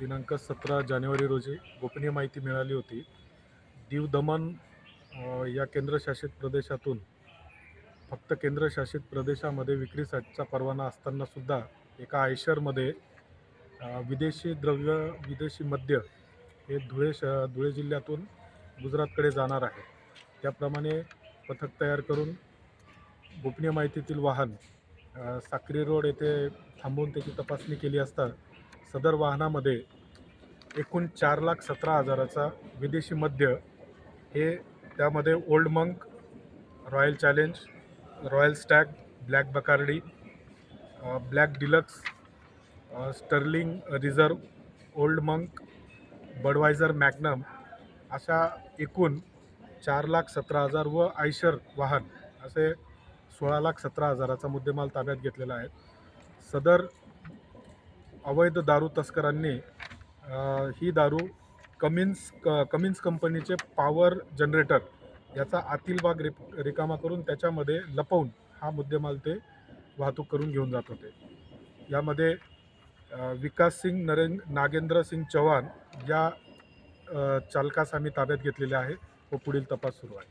दिनांक सतरा जानेवारी रोजी गोपनीय माहिती मिळाली होती. दीव दमन या केंद्रशासित प्रदेशातून फक्त केंद्रशासित प्रदेशामध्ये विक्रीसाठीचा परवाना असताना सुद्धा एका आयशरमध्ये विदेशी द्रव्य विदेशी मद्य हे धुळे श धुळे जिल्ह्यातून गुजरातकडे जाणार आहे. त्याप्रमाणे पथक तयार करून गोपनीय माहितीतील वाहन साक्री रोड येथे थांबवून त्याची तपासणी केली असता सदर वाहनामध्ये एकूण चार लाख सतरा हजाराचा विदेशी मद्य हे त्यामध्ये Old Monk Royal Challenge Royal Stag Black Bacardi Black Deluxe Sterling Reserve Old Monk Budweiser Magnum अशा एकूण चार लाख सतरा हजार व आयशर वाहन असे सोळा लाख सतरा हजाराचा मुद्देमाल ताब्यात घेतलेला आहे. सदर अवैध दारू तस्करांनी ही दारू कमिन्स क कमिन्स कंपनीचे पॉवर जनरेटर याचा आतील भाग रि रिकामा करून त्याच्यामध्ये लपवून हा मुद्देमाल ते वाहतूक करून घेऊन जात होते. यामध्ये विकास सिंग नरेंद नागेंद्र सिंग चव्हाण या चालकास आम्ही ताब्यात घेतलेले आहे व पुढील तपास सुरू आहे.